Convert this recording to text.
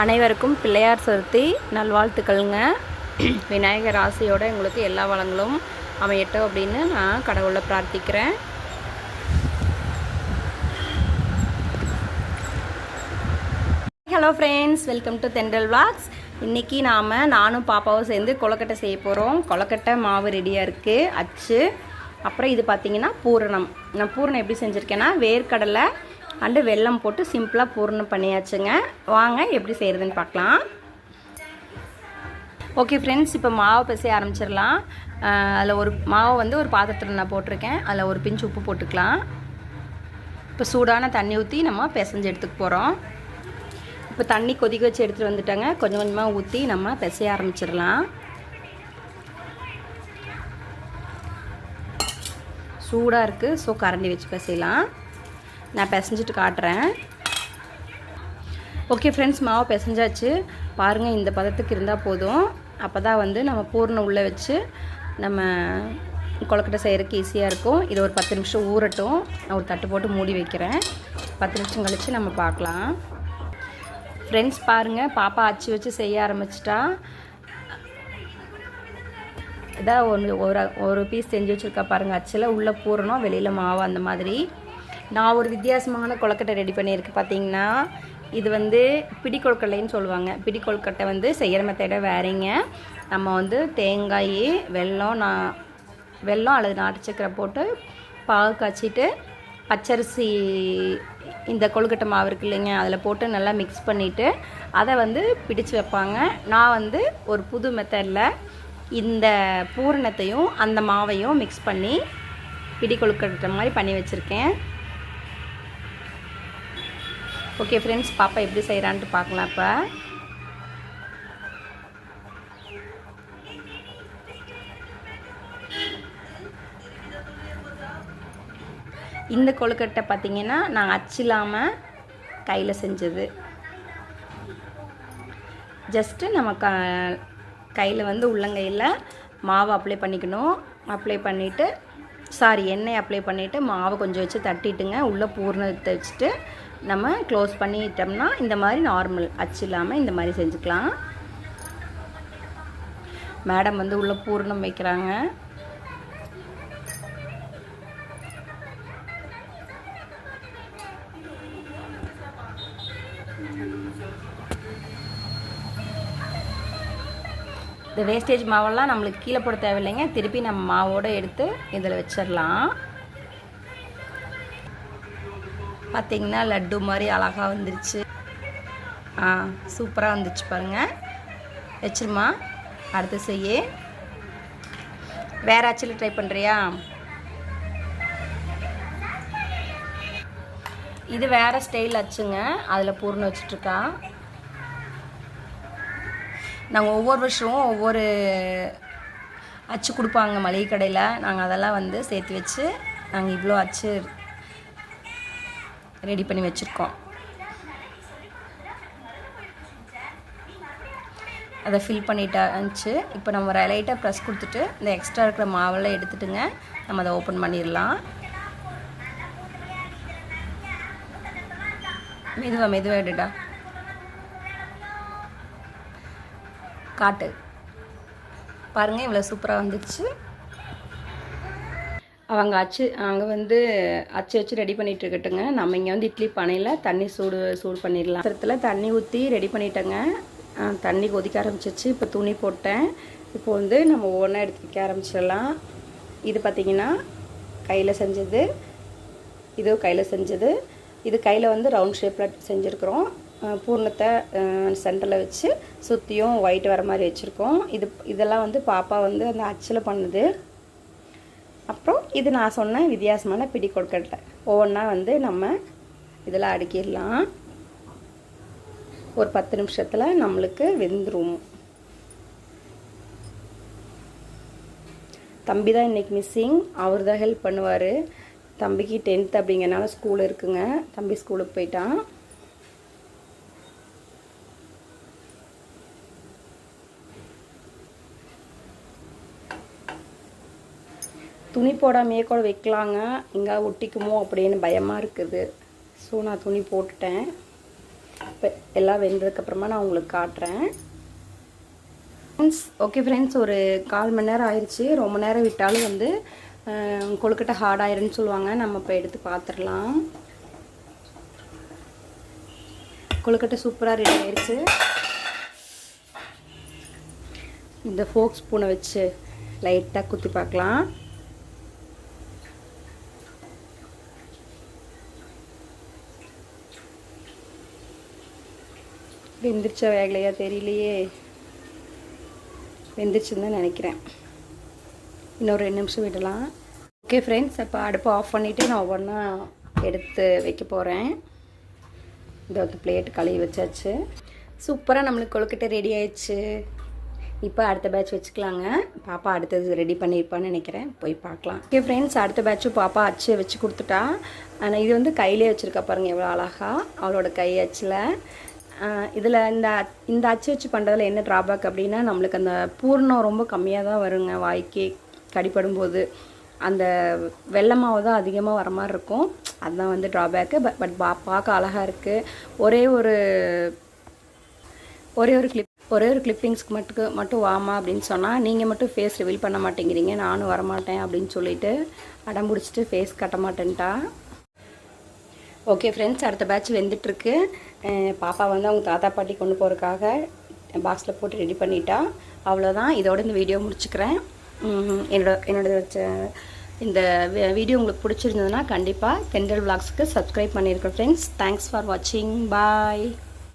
அனைவருக்கும் பிள்ளையார் சதுர்த்தி நல்வாழ்த்துக்கள்ங்க. விநாயகர் ஆசையோட உங்களுக்கு எல்லா வளங்களும் அமையட்டும் அப்படின்னு நான் கடவுளை பிரார்த்திக்கிறேன். Hello friends welcome to Thendral vlogs. இன்றைக்கி நாம் நானும் பாப்பாவும் சேர்ந்து கொலக்கட்டை செய்ய போகிறோம் கொலக்கட்டை மாவு ரெடியாக இருக்குது அச்சு. அப்புறம் இது பார்த்திங்கன்னா பூரணம். நான் பூரணம் எப்படி செஞ்சுருக்கேன்னா வேர்க்கடலை அண்டு வெல்லம் போட்டு சிம்பிளாக பூரணம் பண்ணியாச்சுங்க. வாங்க எப்படி செய்கிறதுன்னு பார்க்கலாம். ஓகே ஃப்ரெண்ட்ஸ் இப்போ மாவு பிசைய ஆரம்பிச்சிடலாம். அதில் ஒரு மாவு வந்து ஒரு பாத்திரத்தில் நான் போட்டிருக்கேன். அதில் ஒரு பிஞ்சு உப்பு போட்டுக்கலாம். இப்போ சூடான தண்ணி ஊற்றி நம்ம பிசைஞ்சு எடுத்துக்க போகிறோம் இப்போ தண்ணி கொதிக்க வச்சு எடுத்துகிட்டு வந்துட்டாங்க. கொஞ்சம் கொஞ்சமாக ஊற்றி நம்ம பிசைய ஆரம்பிச்சிடலாம். சூடாக இருக்குது ஸோ கரண்டி வச்சு பிசையலாம். நான் பிசைஞ்சிட்டு காட்டுறேன். ஓகே ஃப்ரெண்ட்ஸ் மாவு பிசைஞ்சாச்சு. பாருங்கள் இந்த பதத்துக்கு இருந்தால் போதும். அப்போ தான் வந்து நம்ம பூர்ணம் உள்ளே வச்சு நம்ம கொழக்கட்டை செய்கிறதுக்கு ஈஸியாக இருக்கும். இது ஒரு பத்து நிமிஷம் ஊறட்டும். நான் ஒரு தட்டு போட்டு மூடி வைக்கிறேன். பத்து நிமிஷம் கழித்து நம்ம பார்க்கலாம். ஃப்ரெண்ட்ஸ் பாருங்கள் பாப்பா அச்சு வச்சு செய்ய ஆரம்பிச்சிட்டா. இதான் ஒன்று ஒரு ஒரு பீஸ் செஞ்சு வச்சுருக்கா பாருங்கள் அச்சில் உள்ளே பூரணும் வெளியில் மாவு அந்த மாதிரி. நான் ஒரு வித்தியாசமான கொழுக்கட்டை ரெடி பண்ணியிருக்கேன் பார்த்தீங்கன்னா இது வந்து பிடி கொழுக்கட்டைன்னு சொல்லுவாங்க. பிடி கொழுக்கட்டை வந்து செய்கிற மெத்தட வேறீங்க. நம்ம வந்து தேங்காய் வெல்லம் நான் வெல்லம் அல்லது நாட்டு சக்கரை போட்டு பாகு காய்ச்சிட்டு பச்சரிசி இந்த கொழுக்கட்டை மாவு இருக்கு இல்லைங்க அதில் போட்டு நல்லா மிக்ஸ் பண்ணிவிட்டு அதை வந்து பிடிச்சு வைப்பாங்க. நான் வந்து ஒரு புது மெத்தடில் இந்த பூரணத்தையும் அந்த மாவையும் மிக்ஸ் பண்ணி பிடி கொழுக்கட்டை மாதிரி பண்ணி வச்சுருக்கேன். ஓகே ஃப்ரெண்ட்ஸ் பாப்பா எப்படி செய்கிறான்ட்டு பார்க்கலாம் இப்போ. இந்த கொழுக்கட்டை பார்த்திங்கன்னா நான் அச்சில்லாமல் கையில் செஞ்சது. ஜஸ்ட்டு நம்ம க கையில் வந்து உள்ளங்கையில் மாவு அப்ளை பண்ணிக்கணும். அப்ளை பண்ணிவிட்டு சாரி எண்ணெய் அப்ளை பண்ணிவிட்டு மாவை கொஞ்சம் வச்சு தட்டிட்டுங்க உள்ளே பூர்ணத்தை வச்சுட்டு நம்ம க்ளோஸ் பண்ணிட்டோம்னா இந்த மாதிரி நார்மல் அச்சு இல்லாமல் இந்த மாதிரி செஞ்சுக்கலாம். மேடம் வந்து உள்ளே பூர்ணம் வைக்கிறாங்க. இந்த வேஸ்டேஜ் மாவெல்லாம் நம்மளுக்கு கீழே போட தேவையில்லைங்க. திருப்பி நம்ம மாவோடு எடுத்து இதில் வச்சிடலாம் பார்த்திங்கன்னா லட்டு மாதிரி அழகாக வந்துருச்சு. ஆ சூப்பராக வந்துச்சு பாருங்கள் வச்சிருமா? அடுத்து செய்ய. வேறு ஆச்சில் ட்ரை பண்ணுறியா இது வேறு ஸ்டைல் அச்சுங்க அதில் பூர்ணம் வச்சிட்ருக்கா. நாங்கள் ஒவ்வொரு வருஷமும் ஒவ்வொரு அச்சு கொடுப்பாங்க மளிகை கடையில். நாங்கள் அதெல்லாம் வந்து சேர்த்து வச்சு நாங்கள் இவ்வளோ அச்சு ரெடி பண்ணி வச்சுருக்கோம். அதை ஃபில் பண்ணிட்டாச்சு இப்போ நம்ம லைட்டாக ப்ரெஸ் கொடுத்துட்டு இந்த எக்ஸ்ட்ரா இருக்கிற மாவெல்லாம் எடுத்துட்டுங்க. நம்ம அதை ஓப்பன் பண்ணிடலாம். மெதுவாக மெதுவாக எடுடா. காட்டு. பாருங்கள் இவ்வளோ சூப்பராக வந்துச்சு அவங்க அச்சு அங்கே வந்து அச்சு வச்சு ரெடி பண்ணிட்டு இருக்கட்டுங்க நம்ம இங்கே வந்து இட்லி பானையில் தண்ணி சூடு சூடு பண்ணிடலாம். பாத்திரத்தில் தண்ணி ஊற்றி ரெடி பண்ணிட்டேங்க. தண்ணி கொதிக்க ஆரம்பிச்சிச்சு இப்போ துணி போட்டேன். இப்போ வந்து நம்ம ஒவ்வொன்றா எடுத்து வைக்க ஆரம்பிச்சிடலாம். இது பார்த்திங்கன்னா கையில் செஞ்சது. இதோ கையில் செஞ்சது. இது கையில் வந்து ரவுண்ட் ஷேப்பில் செஞ்சுருக்குறோம். பூர்ணத்தை சென்டரில் வச்சு சுற்றியும் ஒயிட் வர மாதிரி வச்சுருக்கோம். இது இதெல்லாம் வந்து பாப்பா வந்து அந்த அச்சில் பண்ணுது. அப்புறம் இது நான் சொன்ன வித்தியாசமான பிடி கொடுக்கட்டை ஒவ்வொன்றா வந்து நம்ம இதில் அடுக்கிடலாம். ஒரு பத்து நிமிஷத்தில் நம்மளுக்கு வெந்துடும் தம்பி தான் இன்றைக்கி மிஸ்ஸிங் அவர் தான் ஹெல்ப் பண்ணுவார். தம்பிக்கு டென்த் அப்படிங்கிறனால ஸ்கூல் இருக்குங்க. தம்பி ஸ்கூலுக்கு போயிட்டான். துணி போடாமையே கூட வைக்கலாங்க. எங்கே ஒட்டிக்குமோ அப்படின்னு பயமாக இருக்குது. ஸோ நான் துணி போட்டுட்டேன். இப்போ எல்லாம் வெந்ததுக்கப்புறமா நான் உங்களுக்கு காட்டுறேன். ஃப்ரெண்ட்ஸ் ஓகே ஃப்ரெண்ட்ஸ் ஒரு கால் மணி நேரம் ஆயிடுச்சு ரொம்ப நேரம் விட்டாலும் வந்து கொழுக்கட்டை ஹார்ட் ஆயிருன்னு சொல்லுவாங்க. நம்ம இப்போ எடுத்து பார்த்துடலாம் கொழுக்கட்டை சூப்பராக ரெடி ஆயிடுச்சு இந்த ஃபோக் ஸ்பூனை வச்சு லைட்டாக குத்தி பார்க்கலாம். வெந்துருச்சா வேகலையா தெரியலையே. வெந்திரிச்சுன்னு தான் நினைக்கிறேன். இன்னொரு ரெண்டு நிமிஷம் விடலாம். ஓகே ஃப்ரெண்ட்ஸ் அப்போ அடுப்பை ஆஃப் பண்ணிவிட்டு நான் ஒவ்வொன்றா எடுத்து வைக்க போகிறேன் இந்த ஒரு பிளேட் கழுவி வச்சாச்சு. சூப்பராக நம்மளுக்கு கொழுக்கட்டை ரெடி ஆயிடுச்சு. இப்போ அடுத்த பேட்ச் வச்சுக்கலாங்க. பாப்பா அடுத்தது ரெடி பண்ணியிருப்பான்னு நினைக்கிறேன். போய் பார்க்கலாம். ஓகே ஃப்ரெண்ட்ஸ் அடுத்த பேட்சும் பாப்பா அச்சு வச்சு கொடுத்துட்டா. ஆனால் இது வந்து கையிலே வச்சுருக்கா பாருங்கள் எவ்வளோ அழகாக அவளோட கை அச்சில். இதில் இந்த இந்த அச்சு வச்சு பண்ணுறதுல என்ன ட்ராபேக் அப்படின்னா நம்மளுக்கு அந்த பூர்ணம் ரொம்ப கம்மியாக தான் வருங்க. வாய்க்கு கடிப்படும் போது அந்த வெள்ளமாவு தான் அதிகமாக வர மாதிரி இருக்கும். அதுதான் வந்து ட்ராபேக்கு பட் பட் பா பார்க்க அழகாக இருக்குது ஒரே ஒரு ஒரே ஒரு கிளிப் ஒரே ஒரு கிளிப்பிங்ஸ்க்கு மட்டும் மட்டும் வாமா அப்படின்னு சொன்னால் நீங்கள் மட்டும் ஃபேஸ் ரிவீல் பண்ண மாட்டேங்கிறீங்க. நானும் வரமாட்டேன் அப்படின்னு சொல்லிட்டு அடம் பிடிச்சிட்டு ஃபேஸ் கட்ட மாட்டேன்ட்டா ஓகே ஃப்ரெண்ட்ஸ் அடுத்த பேட்ச் வெந்துட்டுருக்கு. பாப்பா வந்து அவங்க தாத்தா பாட்டி கொண்டு போகிறதுக்காக பாக்ஸில் போட்டு ரெடி பண்ணிட்டா. அவ்வளோதான் இதோட இந்த வீடியோ முடிச்சுக்கிறேன். என்னோட என்னோட இந்த வீடியோ உங்களுக்கு பிடிச்சிருந்ததுன்னா கண்டிப்பாக தென்றல் விளாக்ஸுக்கு சப்ஸ்கிரைப் பண்ணியிருக்கேன் ஃப்ரெண்ட்ஸ் தேங்க்ஸ் ஃபார் வாட்சிங் பாய்